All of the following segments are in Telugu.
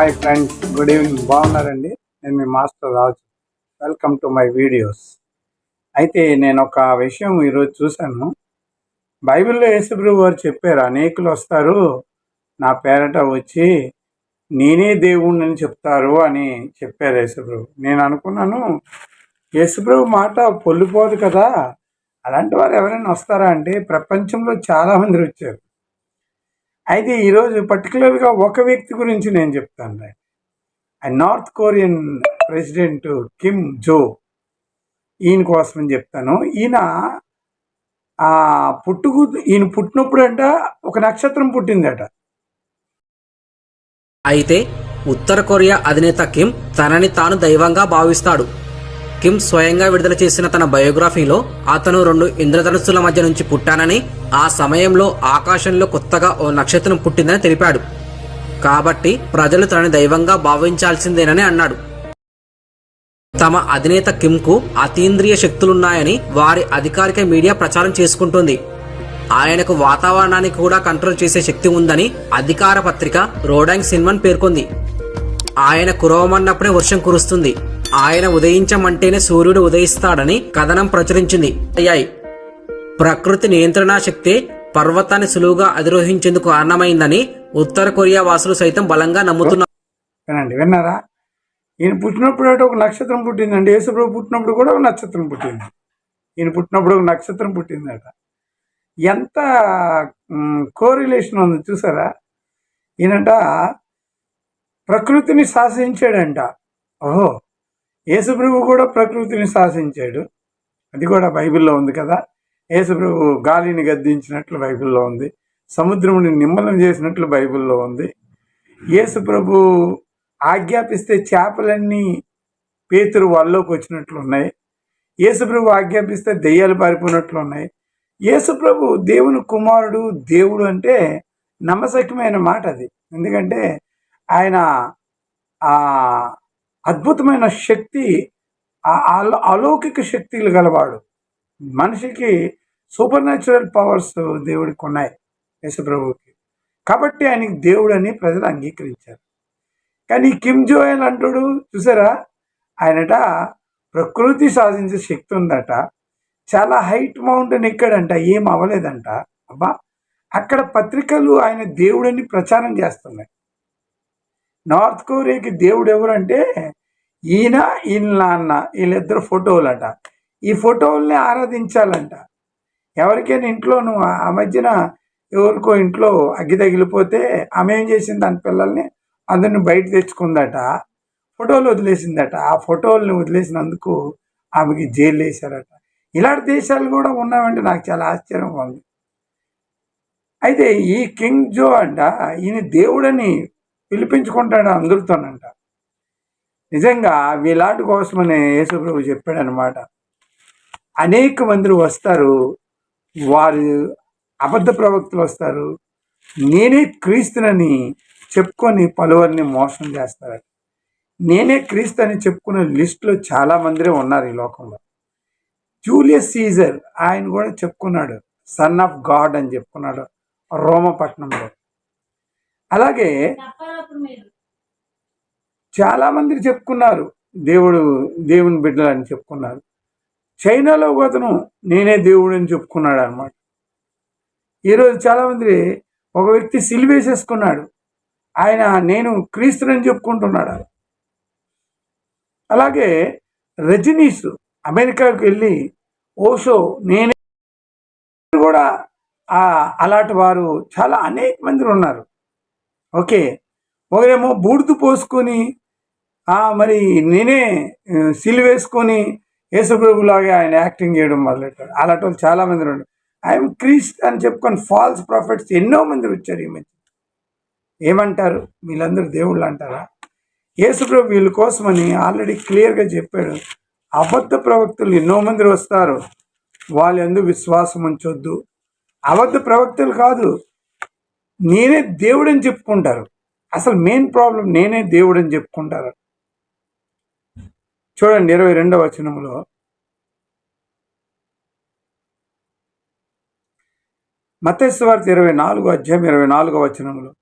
Hi friends good evening. బాగున్నారండి? నేను మీ master Raju. Welcome to my videos. అయితే నేను ఒక విషయం ఈరోజు చూశాను. బైబిల్లో యేసుప్రభు వారు చెప్పారు అనేకులు వస్తారు నా పేరట వచ్చి నేనే దేవుణ్ణి అని చెప్తారు అని చెప్పారు యేసుప్రభు. నేను అనుకున్నాను యేసుప్రభు మాట పొల్లిపోదు కదా. అలాంటి వారు ఎవరైనా వస్తారా అంటే ప్రపంచంలో చాలామంది వచ్చారు. అయితే ఈరోజు పర్టికులర్గా ఒక వ్యక్తి గురించి నేను చెప్తాను నార్త్ కొరియన్ ప్రెసిడెంట్ కిమ్ జో ఈయన కోసం చెప్తాను. ఈయన పుట్టుకు ఈయన పుట్టినప్పుడు అంట ఒక నక్షత్రం పుట్టిందట. అయితే ఉత్తర కొరియా అధినేత కిమ్ తనని తాను దైవంగా భావిస్తాడు. కిమ్ స్వయంగా విడుదల చేసిన తన బయోగ్రఫీలో అతను రెండు ఇంద్రధనుస్సుల మధ్య నుంచి పుట్టానని ఆ సమయంలో ఆకాశంలో కొత్తగా ఓ నక్షత్రం పుట్టిందని తెలిపాడు. కాబట్టి ప్రజలు తనని దైవంగా భావించాల్సిందేనని అన్నాడు. తమ అధినేత కిమ్కు అతీంద్రియ శక్తులున్నాయని వారి అధికారిక మీడియా ప్రచారం చేసుకుంటుంది. ఆయనకు వాతావరణాన్ని కూడా కంట్రోల్ చేసే శక్తి ఉందని అధికార పత్రిక రోడాంగ్ సిన్మన్ పేర్కొంది. ఆయన కురవమన్నప్పుడే వర్షం కురుస్తుంది. ఆయన ఉదయించమంటేనే సూర్యుడు ఉదయిస్తాడని కథనం ప్రచురించింది. అయ్యాయి. ప్రకృతి నియంత్రణ శక్తి పర్వతాన్ని సులువుగా అధిరోహించేందుకు కారణమైందని ఉత్తర కొరియా వాసులు సైతం బలంగా నమ్ముతున్నారు. వినండి విన్నారా? ఈయన పుట్టినప్పుడు ఒక నక్షత్రం పుట్టిందండి. యేసుప్రభు పుట్టినప్పుడు కూడా ఒక నక్షత్రం పుట్టింది. ఈయన పుట్టినప్పుడు ఒక నక్షత్రం పుట్టిందట. ఎంత కోరిలేషన్ ఉంది చూసారా? ఈయనట ప్రకృతిని శాసించాడంట. ఓహో యేసుప్రభు కూడా ప్రకృతిని శాసించాడు. అది కూడా బైబిల్లో ఉంది కదా. యేసుప్రభు గాలిని గద్దించినట్లు బైబిల్లో ఉంది. సముద్రముని నిమ్మలం చేసినట్లు బైబిల్లో ఉంది. యేసుప్రభు ఆజ్ఞాపిస్తే చేపలన్నీ పేతురు వాళ్ళలోకి వచ్చినట్లు ఉన్నాయి యేసుప్రభు ఆజ్ఞాపిస్తే దెయ్యాలు పారిపోయినట్లు ఉన్నాయి యేసుప్రభు దేవుని కుమారుడు దేవుడు అంటే నమ్మశక్యమైన మాట అది. ఎందుకంటే ఆయన అద్భుతమైన శక్తి అలౌకిక శక్తులు గలవాడు. మనిషికి సూపర్ న్యాచురల్ పవర్స్ దేవుడికి ఉన్నాయి యశప్రభుకి కాబట్టి ఆయనకి దేవుడు అని ప్రజలు అంగీకరించారు. కానీ కిమ్ జోయల్ అంటాడు చూసారా? ఆయనట ప్రకృతి సాధించే శక్తి ఉందట. చాలా హైట్ మౌంటైన్ ఎక్కడంట ఏం అవ్వలేదంట. అబ్బా! అక్కడ పత్రికలు ఆయన దేవుడని ప్రచారం చేస్తున్నాయి. నార్త్ కొరియాకి దేవుడు ఎవరంటే ఈయన ఈయన నాన్న వీళ్ళిద్దరు ఫోటోలట. ఈ ఫోటోల్ని ఆరాధించాలంట. ఎవరికైనా ఇంట్లో నువ్వు ఆ మధ్యన ఎవరికో ఇంట్లో అగ్గి తగిలిపోతే ఆమె ఏం చేసింది? దాని పిల్లల్ని అందరిని బయట తెచ్చుకుందట. ఫోటోలు వదిలేసిందట. ఆ ఫోటోల్ని వదిలేసినందుకు ఆమెకి జైలు వేశారట. ఇలాంటి దేశాలు కూడా ఉన్నావంటే నాకు చాలా ఆశ్చర్యంగా ఉంది. అయితే ఈ కింగ్ జో అంట ఈయన దేవుడని పిలిపించుకుంటాడు అందరితోనంట. నిజంగా వీలాటి కోసమని యేసుప్రభు చెప్పాడనమాట. అనేక మంది వస్తారు వారు అబద్ధ ప్రవక్తలు వస్తారు నేనే క్రీస్తునని చెప్పుకొని పలువురిని మోసం చేస్తారు నేనే క్రీస్తు అని చెప్పుకునే లిస్టులో చాలా ఉన్నారు ఈ లోకంలో. జూలియస్ సీజర్ ఆయన కూడా చెప్పుకున్నాడు సన్ ఆఫ్ గాడ్ అని చెప్పుకున్నాడు రోమపట్నంలో. అలాగే చాలా మంది చెప్పుకున్నారు దేవుడు దేవుని బిడ్డలు అని చెప్పుకున్నారు. చైనాలో ఒక అతను నేనే దేవుడు అని చెప్పుకున్నాడు అనమాట ఈరోజు చాలామంది ఒక వ్యక్తి సిలివేసేసుకున్నాడు ఆయన నేను క్రీస్తునని చెప్పుకుంటున్నాడు. అలాగే రజనీష్ అమెరికాకు వెళ్ళి ఓషో నేనే కూడా ఆ అలాంటి వారు చాలా అనేక మంది ఉన్నారు. ఓకే. ఒకరేమో బూడిద పోసుకొని మరి నేనే ఆ, సిలువేసుకొని యేసుప్రభులాగా ఆయన యాక్టింగ్ చేయడం మొదలెట్టాడు. అలాంటి వాళ్ళు చాలా మంది ఉన్నారు. ఐఎమ్ క్రీస్ట్ అని చెప్పుకొని ఫాల్స్ ప్రాఫిట్స్ ఎన్నో మంది వచ్చారు ఈ మధ్య. ఏమంటారు? వీళ్ళందరూ దేవుళ్ళు అంటారా? యేసుప్రభు వీళ్ళ కోసమని ఆల్రెడీ క్లియర్గా చెప్పాడు. అబద్ధ ప్రవక్తలు ఎన్నో మంది వస్తారు. వాళ్ళు ఎందుకు విశ్వాసం ఉంచొద్దు. అబద్ధ ప్రవక్తలు కాదు. నేనే దేవుడని చెప్పుకుంటారు. అసలు మెయిన్ ప్రాబ్లం నేనే దేవుడని చెప్పుకుంటారు. చూడండి ఇరవై రెండవ వచనంలో. మతేశ్వార్త ఇరవై నాలుగు అధ్యాయం ఇరవై నాలుగో వచనంలో.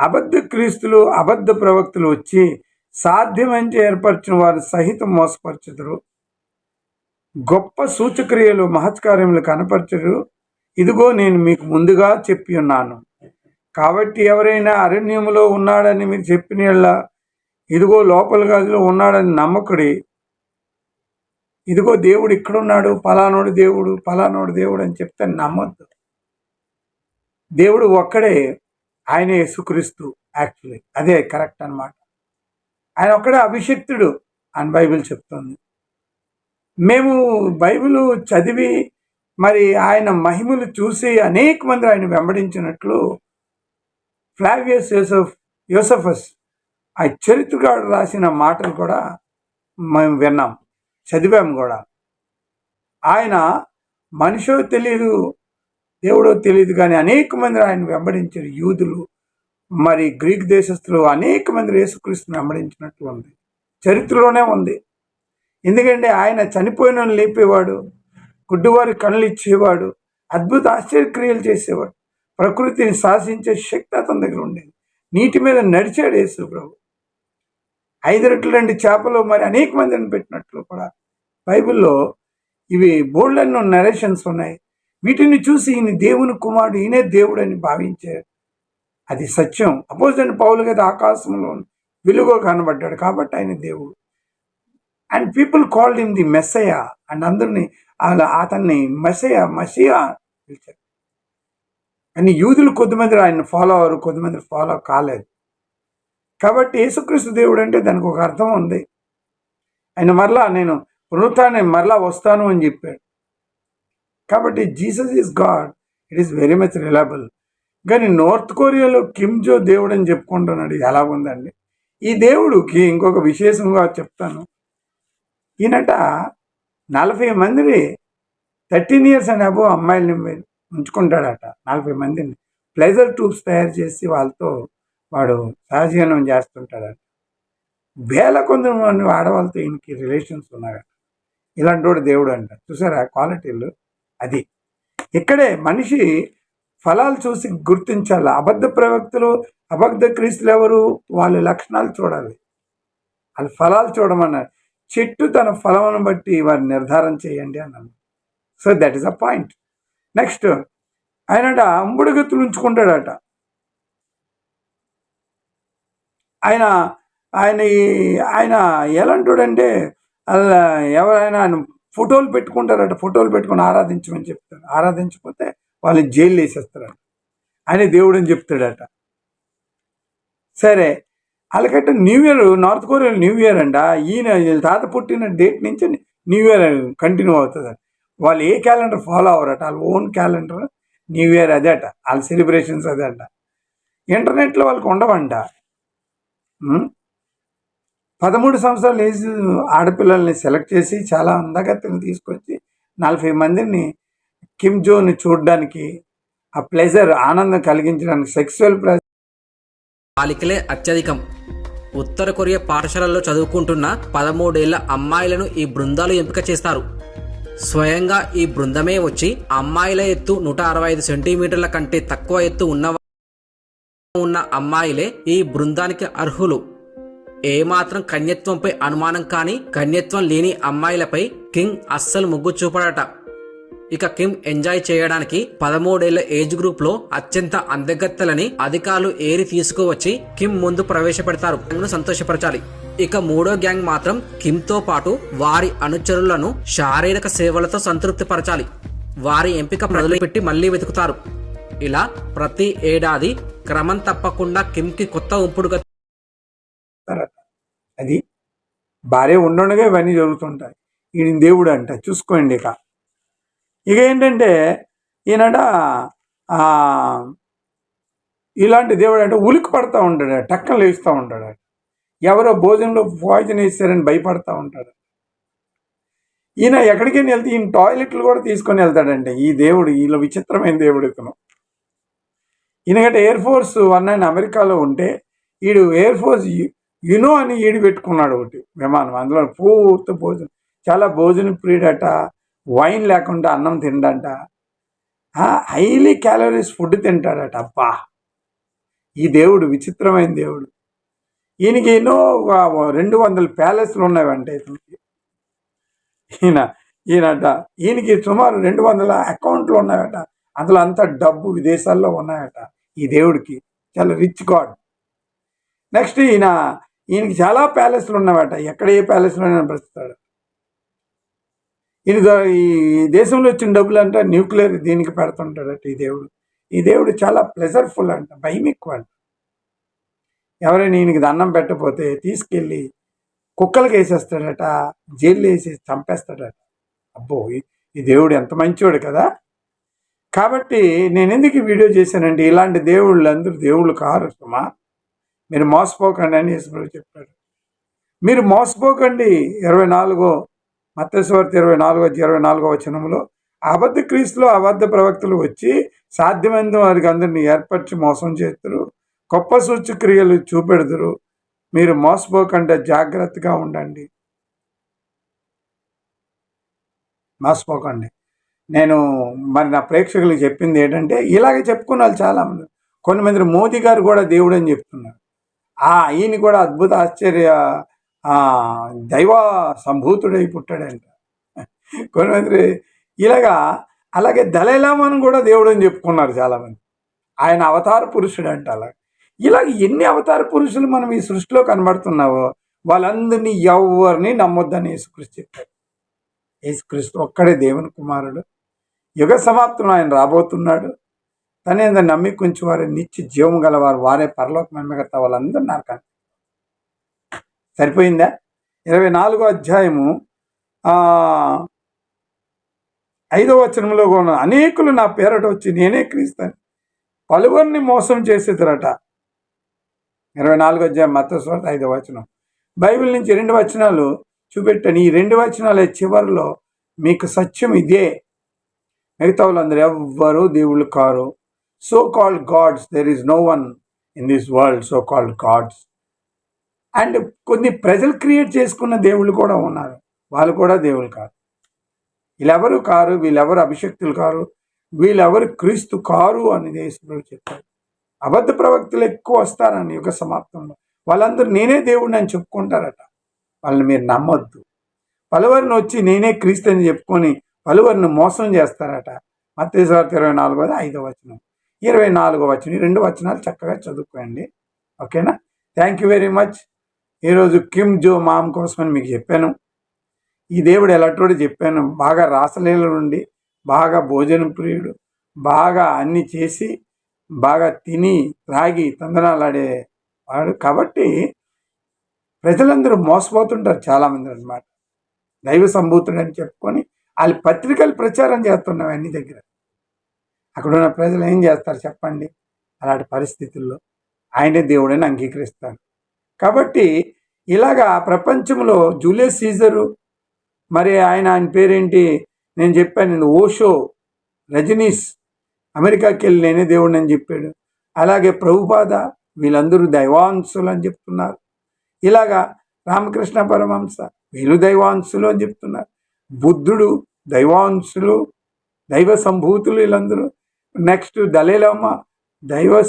అబద్ధ క్రీస్తులు అబద్ధ ప్రవక్తలు వచ్చి సాధ్యమంచి ఏర్పరిచిన వారు సహితం మోసపరచుదురు. గొప్ప సూచక్రియలు మహత్కార్యములు కనపరచరు ఇదిగో నేను మీకు ముందుగా చెప్పి ఉన్నాను. కాబట్టి ఎవరైనా అరణ్యములో ఉన్నాడని మీరు చెప్పిన ఇదిగో లోపల గదిలో ఉన్నాడని నమ్మకుడి ఇదిగో దేవుడు ఇక్కడ ఉన్నాడు పలానోడు దేవుడు పలానోడు దేవుడు అని చెప్తే నమ్మద్దు. దేవుడు ఒక్కడే ఆయన యేసుక్రీస్తు యాక్చువల్లీ. అదే కరెక్ట్ అనమాట ఆయన ఒక్కడే అభిషక్తుడు అని బైబిల్ చెప్తుంది. మేము బైబిల్ చదివి మరి ఆయన మహిమలు చూసి అనేక మంది ఆయన వెంబడించినట్లు ఫ్లావియస్ యోసఫ్ యోసఫస్ ఆ చరిత్రగాడు రాసిన మాటలు కూడా మేము విన్నాం చదివాము కూడా. ఆయన మనిషో తెలియదు దేవుడో తెలియదు కానీ అనేక మంది ఆయన వెంబడించారు యూదులు మరి గ్రీక్ దేశస్తులు అనేక మంది యేసుక్రీస్తుని వెంబడించినట్లు ఉంది. చరిత్రలోనే ఉంది. ఎందుకంటే ఆయన చనిపోయిన లేపేవాడు గుడ్డువారి కళ్ళు ఇచ్చేవాడు అద్భుత ఆశ్చర్యక్రియలు చేసేవాడు. ప్రకృతిని శాసించే శక్తి అతని దగ్గర ఉండేది. నీటి మీద నడిచాడు యేసు ప్రభు. ఐదు రెట్లు రెండు చేపలు మరి అనేక మందిని పెట్టినట్లు కూడా బైబిల్లో ఇవి బోల్డ్ నరేషన్స్ ఉన్నాయి. వీటిని చూసి ఈయన దేవుని కుమారుడు ఈయనే దేవుడు అని భావించారు అది సత్యం. అపోజిట్ పౌలు కదా ఆకాశంలో వెలుగు కనబడ్డాడు కాబట్టి ఆయన దేవుడు. And people called in the messiah and అందరిని అలా అతన్ని మెస్సయ మసియా పిలిచారు. కానీ యూదులు కొద్దిమంది ఆయన ఫాలో అవ్వరు కొద్దిమంది ఫాలో కాలేదు. కాబట్టి యేసుక్రీస్తు దేవుడు అంటే దానికి ఒక అర్థం ఉంది. ఆయన మరలా నేను పునరుతాన్ని మరలా వస్తాను అని చెప్పాడు. కాబట్టి Jesus is God. It is very much reliable. కానీ నార్త్ కొరియాలో కిమ్ జో దేవుడు అని చెప్పుకుంటున్నాడు. ఇది ఎలా ఉందండి? ఈ దేవుడికి ఇంకొక విశేషంగా చెప్తాను. ఈయనట నలభై మందిని థర్టీన్ ఇయర్స్ అని అబో అమ్మాయిలు మీరు ఉంచుకుంటాడట. నలభై మందిని. ప్లెజర్ ట్యూబ్స్ తయారు చేసి వాళ్ళతో వాడు సహజీవనం చేస్తుంటాడట. వేల కొందరు మంది ఆడవాళ్ళతో ఈయనకి రిలేషన్స్ ఉన్నాయట. ఇలాంటి వాడు దేవుడు అంట చూసారా క్వాలిటీలు అది. ఇక్కడే మనిషి ఫలాలు చూసి గుర్తించాలి? అబద్ధ ప్రవక్తలు అబద్ధ క్రీస్తులు ఎవరు? వాళ్ళ లక్షణాలు చూడాలి. వాళ్ళ ఫలాలు చూడమన్నారు. చెట్టు తన ఫలమును బట్టి వారిని నిర్ధారణ చేయండి అన్నాను so that is a point next ఆయనట అంబుడుగత్తులు ఉంచుకుంటాడట. ఆయన ఆయన ఈ- ఆయన ఎలాంటోడంటే అలా ఎవరైనా ఆయన ఫోటోలు పెట్టుకుంటారట ఫోటోలు పెట్టుకుని ఆరాధించమని చెప్తారు ఆరాధించకపోతే వాళ్ళు జైలు వేసేస్తారట. ఆయన దేవుడు అని చెప్తాడట. సరే అలాగంటే new year north Korea new year అంట ఈయన వీళ్ళ తాత పుట్టిన డేట్ నుంచి న్యూ ఇయర్ కంటిన్యూ అవుతుంది వాళ్ళు ఏ క్యాలెండర్ ఫాలో అవ్వరట? వాళ్ళ ఓన్ క్యాలెండర్ న్యూ ఇయర్ అదే అట వాళ్ళ సెలబ్రేషన్స్ అదే అంట ఇంటర్నెట్లో వాళ్ళకి ఉండవంట. పదమూడు సంవత్సరాల ఏజ్ ఆడపిల్లల్ని సెలెక్ట్ చేసి చాలా అందగత్తెలు తీసుకొచ్చి నలభై మందిని కిమ్ జోని చూడడానికి ఆ ప్లెజర్ ఆనందం కలిగించడానికి సెక్సువల్ ప్లెజర్ బాలికలే అత్యధికం. ఉత్తర కొరియా పాఠశాలల్లో చదువుకుంటున్న పదమూడేళ్ళ అమ్మాయిలను ఈ బృందాలు ఎంపిక చేస్తారు. స్వయంగా ఈ బృందమే వచ్చి అమ్మాయిల ఎత్తు నూట అరవై ఐదు సెంటీమీటర్ల కంటే తక్కువ ఎత్తు ఉన్న ఉన్న అమ్మాయిలే ఈ బృందానికి అర్హులు. ఏమాత్రం కన్యత్వంపై అనుమానం కాని కన్యత్వం లేని అమ్మాయిలపై కింగ్ అస్సలు మొగ్గు చూపడట. ఇక కిమ్ ఎంజాయ్ చేయడానికి పదమూడేళ్ళ ఏజ్ గ్రూప్లో అత్యంత అందగత్తెలని అధికారులు ఏరి తీసుకువచ్చి కిమ్ ముందు ప్రవేశపెడతారు. సంతోషపరచాలి. ఇక మూడో గ్యాంగ్ మాత్రం కిమ్తో పాటు వారి అనుచరులను శారీరక సేవలతో సంతృప్తి పరచాలి వారి ఎంపిక మొదలుపెట్టి మళ్ళీ వెతుకుతారు. ఇలా ప్రతి ఏడాది క్రమం తప్పకుండా కిమ్కి కొత్త ఉంపుడుగా అది భార్య ఉండగా ఇవన్నీ జరుగుతుంటాయి. ఈయన దేవుడు అంట చూసుకోండి ఇక. ఇక ఏంటంటే ఈయనట ఇలాంటి దేవుడు అంటే ఉలికి పడతా ఉంటాడు టక్కన లేస్తూ ఉంటాడు. ఎవరో భోజనంలో పాయిజన్ వేస్తారని భయపడతా ఉంటాడు. ఈయన ఎక్కడికైనా వెళ్తే ఈయన టాయిలెట్లు కూడా తీసుకొని వెళ్తాడంటే ఈ దేవుడు వీళ్ళ విచిత్రమైన దేవుడు ఇతను. ఈయనగంటే ఎయిర్ ఫోర్స్ వన్ అండ్ అమెరికాలో ఉంటే ఈడు ఎయిర్ ఫోర్స్ యునో అని ఈడు పెట్టుకున్నాడు ఒకటి విమానం. అందులో పూర్తి భోజనం. చాలా భోజన ప్రియుడట వైన్ లేకుండా అన్నం తిండట. హైలీ క్యాలరీస్ ఫుడ్ తింటాడట. అబ్బా! ఈ దేవుడు విచిత్రమైన దేవుడు. ఈయనకి ఎన్నో రెండు వందల ప్యాలెస్లు ఉన్నాయంటే ఈయన. ఈయనట. ఈయనకి సుమారు రెండు వందల అకౌంట్లు ఉన్నాయట అందులో అంత డబ్బు విదేశాల్లో ఉన్నాయట ఈ దేవుడికి. చాలా రిచ్ గాడ్. నెక్స్ట్ ఈయన ఈయనకి చాలా ప్యాలెస్లు ఉన్నాయట ఎక్కడ ఏ ప్యాలెస్లో ప్రస్తుతాడు. ఈయన ఈ దేశంలో వచ్చిన డబ్బులు అంట న్యూక్లియర్ దీనికి పెడుతుంటాడట ఈ దేవుడు. ఈ దేవుడు చాలా ప్లెజర్ఫుల్ అంట భయం ఎక్కువ అంట. ఎవరైనా ఈయనకి దండం పెట్టకపోతే తీసుకెళ్ళి కుక్కలకి వేసేస్తాడట జైలు వేసి చంపేస్తాడట. అబ్బో ఈ- దేవుడు ఎంత మంచివాడు కదా. కాబట్టి నేను ఎందుకు ఈ వీడియో చేశానండి? ఇలాంటి దేవుళ్ళు అందరూ దేవుళ్ళు కారు సుమా. మీరు మోసపోకండి అని యేసుప్రభు చెప్పాడు. మీరు మోసపోకండి. ఇరవై నాలుగో మత్స్యవార్త ఇరవై నాలుగో ఇరవై నాలుగో వచనంలో అబద్ధ క్రీస్తులు అబద్ధ ప్రవక్తలు వచ్చి సాధ్యమైన వారికి అందరిని ఏర్పరిచి మోసం చేస్తారు. గొప్ప సూచక్రియలు చూపెడుదురు. మీరు మోసపోకుండా జాగ్రత్తగా ఉండండి. మోసపోకండి. నేను మరి నా ప్రేక్షకులకు చెప్పింది ఏంటంటే ఇలాగే చెప్పుకున్నారు వాళ్ళు చాలామంది. కొంతమంది మోదీ గారు కూడా దేవుడు అని చెప్తున్నారు. ఆ ఈయన కూడా అద్భుత ఆశ్చర్య దైవ సంభూతుడై పుట్టాడంట. కొంతమంది ఇలాగా అలాగే దళైలామాను కూడా దేవుడు అని చెప్పుకున్నారు చాలామంది. ఆయన అవతార పురుషుడు అంట అలా ఇలాగ ఎన్ని అవతార పురుషులు మనం ఈ సృష్టిలో కనబడుతున్నావో వాళ్ళందరినీ ఎవరిని నమ్మొద్దని యేసుక్రీస్తు చెప్పాడు. యేసుక్రీస్తు ఒక్కడే దేవుని కుమారుడు. యుగ సమాప్తం ఆయన రాబోతున్నాడు. తన నమ్మి కొంచెం వారి నిత్య జీవం గలవారు వారే పరలోక మెమ్మగత వాళ్ళందరూ నరకాలి సరిపోయిందా? ఇరవై నాలుగో అధ్యాయము ఐదో వచనంలో కూడా అనేకులు నా పేరట వచ్చి నేనే క్రీస్తాను పలువురిని మోసం చేసేదరట. ఇరవై నాలుగో అధ్యాయం మతస్వార్త ఐదో వచనం. బైబిల్ నుంచి రెండు వచనాలు చూపెట్టాను ఈ రెండు వచనాల చివరిలో మీకు సత్యం ఇదే. మిగతా వాళ్ళందరూ ఎవ్వరూ దేవుళ్ళు car. So called gods there is no one in this world so called gods and కొన్ని ప్రజలు క్రియేట్ చేసుకున్న దేవుళ్ళు కూడా ఉన్నారు. వాళ్ళు కూడా దేవుళ్ళు కారు. వీళ్ళెవరు కారు? వీళ్ళెవరు అభిషక్తులు కారు? వీళ్ళెవరు క్రీస్తు కారు? అని దేశంలో చెప్పారు అబద్ధ ప్రవక్తలు ఎక్కువ వస్తారని యుగ సమాప్తంలో. వాళ్ళందరూ నేనే దేవుడిని అని చెప్పుకుంటారట. వాళ్ళని మీరు నమ్మొద్దు. పలువురిని వచ్చి నేనే క్రీస్తు అని చెప్పుకొని పలువురిని మోసం చేస్తారట. మత్తేశ్వార్త ఇరవై నాలుగోది ఐదో వచనం. ఇరవై నాలుగో వచనం. ఈ రెండు వచనాలు చక్కగా చదువుకోండి. ఓకేనా? థ్యాంక్ యూ వెరీ మచ్ ఈరోజు కిమ్ జో మామ్ కోసమని మీకు చెప్పాను. ఈ దేవుడు ఎలాంటి చెప్పాను. బాగా రాసలీల నుండి బాగా భోజన ప్రియుడు బాగా అన్ని చేసి బాగా తిని త్రాగి తందనాలాడే వాడు. కాబట్టి ప్రజలందరూ మోసపోతుంటారు చాలామంది అనమాట దైవ సంభూతుడు అని చెప్పుకొని వాళ్ళు పత్రికలు ప్రచారం చేస్తున్నాం అన్ని దగ్గర. అక్కడ ఉన్న ప్రజలు ఏం చేస్తారు చెప్పండి? అలాంటి పరిస్థితుల్లో ఆయనే దేవుడని అంగీకరిస్తాను కాబట్టి ఇలాగా ప్రపంచంలో జూలియస్ సీజరు మరి ఆయన ఆయన పేరేంటి? నేను చెప్పాను ఓషో రజనీష్ అమెరికాకి వెళ్ళి నేనే దేవుడిని అని చెప్పాడు. అలాగే ప్రభుపాద వీళ్ళందరూ దైవాంశులు అని చెప్తున్నారు. ఇలాగా రామకృష్ణ పరమహంస వీళ్ళు దైవాంశులు అని చెప్తున్నారు. బుద్ధుడు దైవాంశులు దైవ సంభూతులు వీళ్ళందరూ. నెక్స్ట్ దళేలమ్మ దైవ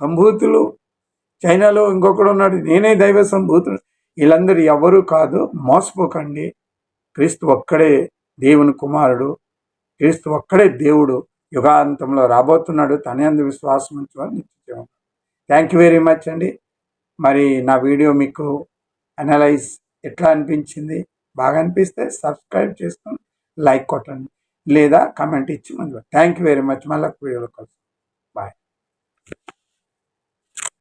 సంభూతులు. చైనాలో ఇంకొకడు ఉన్నాడు నేనే దైవ సంభూతుడు. వీళ్ళందరూ ఎవరు కాదు మోసపోకండి. క్రీస్తు ఒక్కడే దేవుని కుమారుడు. క్రీస్తు ఒక్కడే దేవుడు. యుగాంతంలో రాబోతున్నాడు. తనే అందు విశ్వాసం ఉంచుకొని నిశ్చయం థ్యాంక్ యూ వెరీ మచ్ అండి. మరి నా వీడియో మీకు అనలైజ్ ఎట్లా అనిపించింది? బాగా అనిపిస్తే సబ్స్క్రైబ్ చేసుకొని లైక్ కొట్టండి. లేదా కమెంట్ ఇచ్చి మంచి థ్యాంక్ యూ వెరీ మచ్ మళ్ళీ వీడియోలో కలుస్తాం